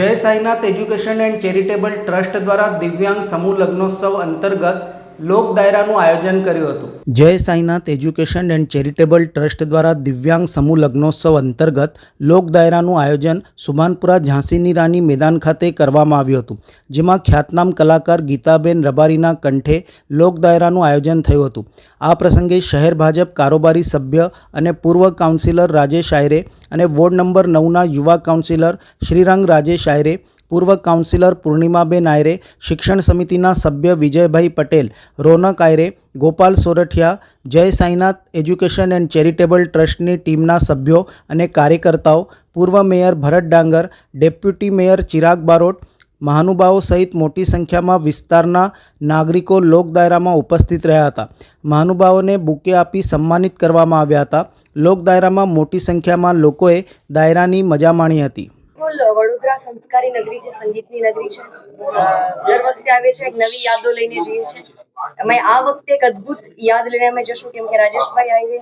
Jai Sainath education and charitable trust દ્વારા દિવ્યાંગ સમૂહ લગ્નોત્સવ અંતર્ગત લોક દાયરાનું આયોજન કર્યું હતું. Jai Sainath education and charitable trust દ્વારા દિવ્યાંગ સમૂહ લગ્નોત્સવ અંતર્ગત લોક દાયરાનું આયોજન સુભાનપુરા ઝાંસીની રાની મેદાન ખાતે કરવામાં આવ્યું હતું, જેમાં ખ્યાતનામ કલાકાર ગીતાબેન રબારીના કંઠે લોક દાયરાનું આયોજન થયું હતું. આ પ્રસંગે શહેર ભાજપ કારોબારી સભ્ય અને પૂર્વ કાઉન્સિલર રાજેશ આયરે અને વોર્ડ નંબર નવના યુવા કાઉન્સિલર શ્રીરંગ રાજેશ આયરે પૂર્વ કાઉન્સિલર પૂર્ણિમાબેન આયરે, શિક્ષણ સમિતિના સભ્ય વિજયભાઈ પટેલ, રોનક આયરે, ગોપાલ સોરઠિયા, જય સાંઈનાથ એજ્યુકેશન એન્ડ ચેરિટેબલ ટ્રસ્ટની ટીમના સભ્યો અને કાર્યકર્તાઓ, પૂર્વ મેયર ભરત ડાંગર, ડેપ્યુટી મેયર ચિરાગ બારોટ, મહાનુભાવો સહિત મોટી સંખ્યામાં વિસ્તારના નાગરિકો લોક દાયરામાં ઉપસ્થિત રહ્યા હતા. મહાનુભાવોને બુકે આપી સન્માનિત કરવામાં આવ્યા હતા. લોક દાયરામાં મોટી સંખ્યામાં લોકોએ દાયરાની મજા માણી હતી. બિલકુલ, વડોદરા સંસ્કારી નગરી છે, સંગીતની નગરી છે. દર વખતે આવે છે, એક નવી યાદો લઈને જઈએ છે. અમે આ વખતે એક અદ્ભુત યાદ લઈને અમે જશું, કેમ કે રાજેશભાઈ આવીએ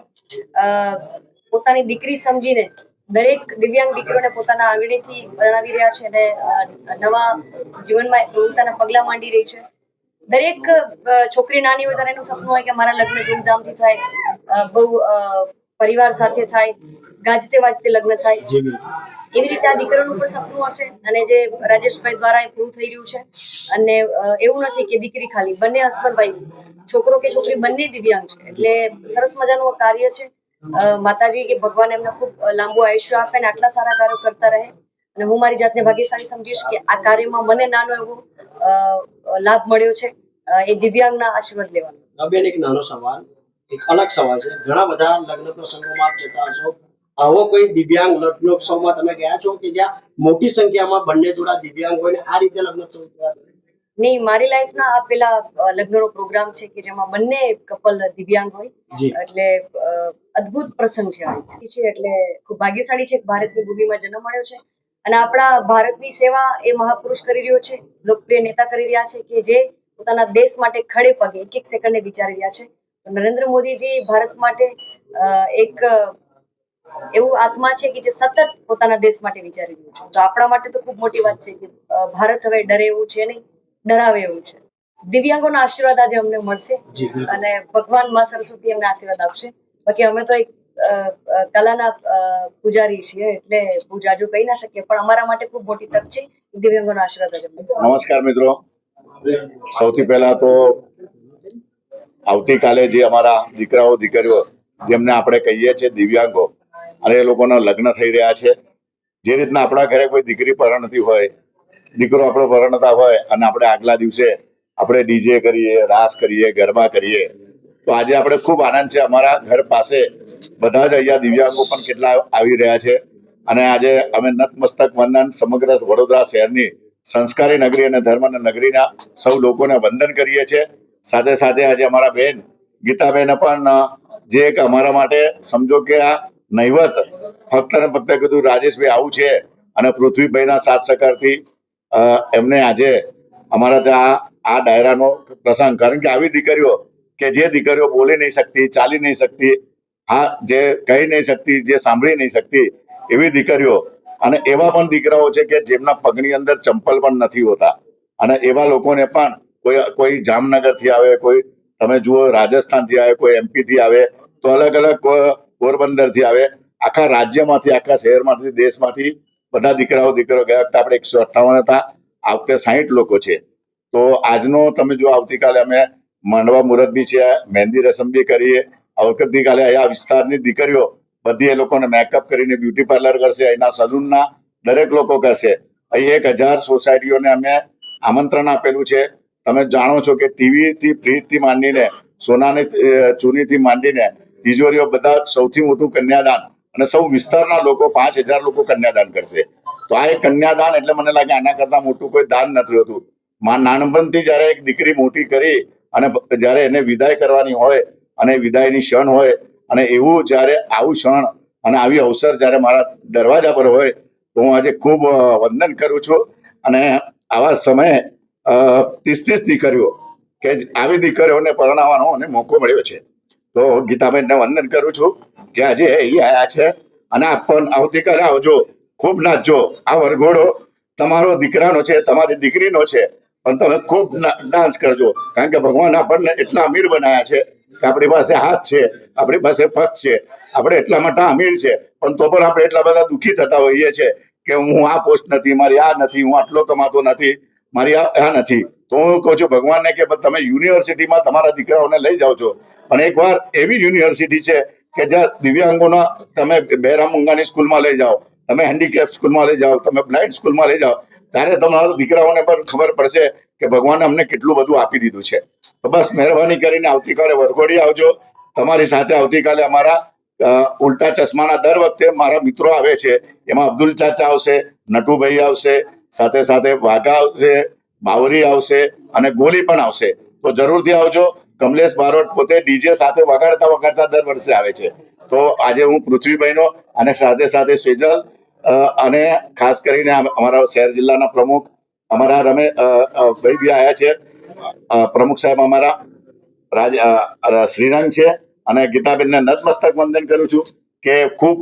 પોતાની દીકરી સમજીને દરેક દિવ્યાંગ દીકરીઓને પોતાના આંગળીથી વર્ણવી રહ્યા છે અને નવા જીવનમાં પ્રવૃત્તિના પગલા માંડી રહી છે. દરેક છોકરી નાની હોય ત્યારે એનું સપનું હોય કે મારા લગ્ન ધૂમધામથી થાય બહુ પરિવાર સાથે થાય. ગાજતે વાજતે લગ્ન થાય. એવી રીતે આ દીકરીનું પણ સપનું હશે અને જે રાજેશભાઈ દ્વારા એ પૂરું થઈ રહ્યું છે. અને એવું નથી કે દીકરી ખાલી બંને હસબન્ડ ભાઈ છોકરો કે છોકરી બંને દિવ્યાંગ છે. એટલે સરસ મજાનું કાર્ય છે. માતાજી કે ભગવાન એમને ખૂબ લાંબુ આયુષ્ય આપે ને આટલા સારા કાર્યો કરતા રહે. અને હું મારી જાતને ભાગ્યશાળી સમજીશ કે આ કાર્યમાં મને નાનો એવો લાભ મળ્યો છે. એ દિવ્યાંગના આશીર્વાદ લેવાનો. બેન એક નાનો સવાલ એક અલગ સવાલ છે. ઘણા બધા લગ્ન પ્રસંગોમાં આપ જતા હશો. આવો કોઈ દિવ્યાંગ લગ્નોત્સવમાં તમે ગયા છો કે જ્યાં મોટી સંખ્યામાં બંને જોડા દિવ્યાંગ હોય ને આ રીતે લગ્નોત્સવ નહીં મારી લાઈફના આ પેલા લગ્નનો પ્રોગ્રામ છે કે જેમાં બંને કપલ દિવ્યાંગ હોય. એટલે અદ્ભુત પ્રસંગ છે છે એટલે ખૂબ ભાગ્યશાળી છે ભારતની ભૂમિમાં જન્મ મળ્યો છે. અને આપણા ભારતની સેવા એ મહાપુરુષ કરી રહ્યો છે લોકપ્રિય નેતા કરી રહ્યા છે કે જે પોતાના દેશ માટે ખડે પગે એક એક સેકન્ડે વિચારી રહ્યા છે. નરેન્દ્ર મોદીજી ભારત માટે એક એવું આત્મા છે કે જે સતત પોતાના દેશ માટે વિચારી રહ્યું છે. તો આપણા માટે તો ખૂબ મોટી વાત છે કે ભારત હવે ડરે એવું છે નહીં ડરાવે એવું છે. દિવ્યાંગોના આશીર્વાદ આજે અમને મળશે અને ભગવાનમાં સરસ્વતી અમને આશીર્વાદ આપશે. બાકી અમે તો એક કલાના પૂજારી છીએ એટલે પૂજા જો કહી ના શકીએ પણ અમારા માટે ખૂબ મોટી તક છે દિવ્યાંગોના આશીર્વાદ આજે નમસ્કાર મિત્રો. સૌથી પહેલા તો આવતીકાલે જે અમારા દીકરાઓ દીકરીઓ જેમને આપણે કહીએ છીએ દિવ્યાંગો અને એ લોકોના લગ્ન થઈ રહ્યા છે. જે રીતના આપણા ઘરે કોઈ દીકરી પરણતી હોય, દીકરો આપણો પરણતા હોય અને આપણે આગલા દિવસે આપણે ડીજે કરીએ, રાસ કરીએ, ગરબા કરીએ, તો આજે આપણે ખૂબ આનંદ છે. અમારા ઘર પાસે બધા જ અહીંયા દિવ્યાંગો પણ કેટલા આવી રહ્યા છે. અને આજે અમે નતમસ્તક વંદન સમગ્ર વડોદરા શહેરની સંસ્કારી નગરી અને ધર્મના નગરીના સૌ લોકોને વંદન કરીએ છીએ. સાથે સાથે આજે અમારા બેન ગીતાબેન પણ જે એક અમારા માટે સમજો કે આ નહીવત ફક્ત ને ફક્ત કીધું, રાજેશભાઈ આવું છે અને પૃથ્વીભાઈના સાથ સહકારથી એમને આજે અમારા ત્યાં આ ડાયરાનો પ્રસંગ. કારણ કે આવી દીકરીઓ કે જે દીકરીઓ બોલી નહીં શકતી, ચાલી નહીં શકતી, હા, જે કહી નહીં શકતી, જે સાંભળી નહીં શકતી, એવી દીકરીઓ અને એવા પણ દીકરાઓ છે કે જેમના પગની અંદર ચંપલ પણ નથી હોતા. અને એવા લોકોને પણ કોઈ કોઈ જામનગરથી આવે, કોઈ, તમે જુઓ રાજસ્થાનથી આવે, કોઈ એમપી થી આવે, તો અલગ અલગ પોરબંદરથી આવે. આખા રાજ્યમાંથી, આખા શહેરમાંથી, દેશમાંથી બધા દીકરાઓ દીકરો ગયા વખતે આપણે એકસો અઠ્ઠાવન હતા. આ વખતે સાહીઠ લોકો છે. તો આજનો તમે જો આવતીકાલે અમે માંડવા મુહૂર્ત બી છે, મહેંદી રસમ બી કરીએ. આ વખતની કાલે આ વિસ્તારની દીકરીઓ બધી એ લોકોને મેકઅપ કરીને બ્યુટી પાર્લર કરશે, અહીંના સલૂનના દરેક લોકો કરશે. અહીં એક હજાર સોસાયટીઓને અમે આમંત્રણ આપેલું છે. તમે જાણો છો કે ટીવીથી ફ્રીજથી માંડીને, સોનાની ચૂનીથી માંડીને તિજોરીઓ બધા સૌથી મોટું કન્યાદાન. અને સૌ વિસ્તારના લોકો પાંચ હજાર લોકો કન્યાદાન કરશે. તો આ એક કન્યાદાન એટલે મને લાગે આના કરતા મોટું કોઈ દાન નથી હોતું. માં નાનપણથી જ્યારે એક દીકરી મોટી કરી અને જ્યારે એને વિદાય કરવાની હોય અને વિદાયની ક્ષણ હોય અને એવું જ્યારે આવું ક્ષણ અને આવી અવસર જ્યારે મારા દરવાજા પર હોય, તો હું આજે ખૂબ વંદન કરું છું. અને આવા સમયે ત્રીસ ત્રીસ દીકરીઓ કે આવી દીકરીઓને પરણાવવાનો મને મોકો મળ્યો છે. તો ગીતાબેનને વંદન કરું છું કે આજે એ આવ્યા છે અને આપ પણ આવતીકાલે આવજો. ખૂબ નાચજો. આ વરઘોડો તમારો દીકરાનો છે, તમારી દીકરીનો છે, પણ તમે ખૂબ ડાન્સ કરજો. કારણ કે ભગવાન આપણને એટલા અમીર બનાવ્યા છે કે આપણી પાસે હાથ છે, આપણી પાસે પગ છે, આપણે એટલા માટે અમીર છે, પણ તો પણ આપણે એટલા બધા દુઃખી થતા હોઈએ છીએ કે હું આ પોસ્ટ નથી, મારી આ નથી, હું આટલો કમાતો નથી, મારી આ નથી. તો હું કહું છું ભગવાનને કે તમે યુનિવર્સિટીમાં તમારા દીકરાઓને લઈ જાઓ છો પણ એકવાર એવી યુનિવર્સિટી છે કે જ્યાં દિવ્યાંગોના તમે બહેરામ મૂંગાની સ્કૂલમાં લઈ જાઓ, તમે હેન્ડીકેપ સ્કૂલમાં લઈ જાઓ, તમે બ્લાઇન્ડ સ્કૂલમાં લઈ જાઓ, ત્યારે તમારા દીકરાઓને પણ ખબર પડશે કે ભગવાને અમને કેટલું બધું આપી દીધું છે. તો બસ મહેરબાની કરીને આવતીકાલે વરઘોડી આવજો. તમારી સાથે આવતીકાલે અમારા ઉલટા ચશ્માના દર વખતે મારા મિત્રો આવે છે. એમાં અબ્દુલ ચાચા આવશે, નટુભાઈ આવશે, સાથે સાથે વાઘા આવશે, બાવરી આવશે અને ગોલી પણ આવશે. તો જરૂરથી આવજો. કમલેશ બારોટ પોતે ડીજે સાથે વગાડતા વગાડતા દર વર્ષે આવે છે. તો આજે હું પૃથ્વીભાઈનો અને સાથે સાથે સ્વેજલ અને ખાસ કરીને અમારા શહેર જિલ્લાના પ્રમુખ, અમારા રમે ભાઈ બી આવ્યા છે. પ્રમુખ સાહેબ અમારા રાજ શ્રીરંગ છે અને ગીતાબેનને નતમસ્તક વંદન કરું છું કે ખૂબ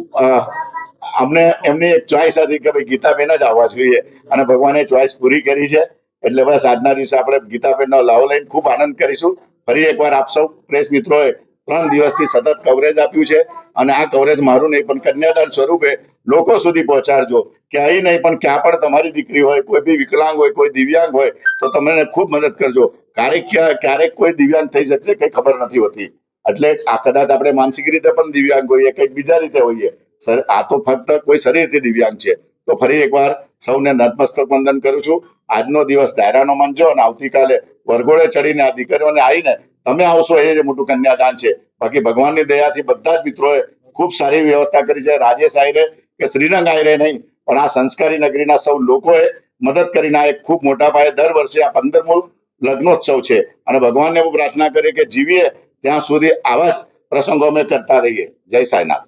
અમને એમની એક ચોઈસ હતી કે ભાઈ ગીતાબેન જ આવવા જોઈએ અને ભગવાને ચોઈસ પૂરી કરી છે. એટલે બસ આજના દિવસે આપણે ગીતાબેનનો લાવો લઈને ખૂબ આનંદ કરીશું. ફરી એકવાર આપ સૌ પ્રેસ મિત્રોએ ત્રણ દિવસથી સતત કવરેજ આપ્યું છે અને આ કવરેજ મારું નહીં, પણ કન્યાદાન સ્વરૂપે લોકો સુધી પહોંચાડજો. કે અહીં નહીં, પણ ક્યાં પણ તમારી દીકરી હોય, કોઈ બી વિકલાંગ હોય, કોઈ દિવ્યાંગ હોય, તો તમે એને ખૂબ મદદ કરજો. ક્યારેક ક્યારેક કોઈ દિવ્યાંગ થઈ શકશે, કઈ ખબર નથી હોતી. એટલે આ કદાચ આપણે માનસિક રીતે પણ દિવ્યાંગ હોઈએ, કંઈક બીજા રીતે હોઈએ. સર, આ તો ફક્ત કોઈ શરીરથી દિવ્યાંગ છે. તો ફરી એકવાર સૌને નતમસ્તક વંદન કરું છું. આજનો દિવસ ડાયરાનો માનજો અને આવતીકાલે વરઘોડે ચડીને આ દીકરીઓને આવીને તમે આવશો એ જ મોટું કન્યાદાન છે. બાકી ભગવાનની દયાથી બધા જ મિત્રોએ ખૂબ સારી વ્યવસ્થા કરી છે. રાજેશ આયરે કે શ્રીરંગ આયરે નહીં, પણ આ સંસ્કારી નગરીના સૌ લોકોએ મદદ કરીને આ એક ખૂબ મોટા પાયે દર વર્ષે આ પંદરમું લગ્નોત્સવ છે. અને ભગવાનને હું પ્રાર્થના કરીએ કે જીવીએ ત્યાં સુધી આવા જ પ્રસંગો અમે કરતા રહીએ. જય સાંઈનાથ.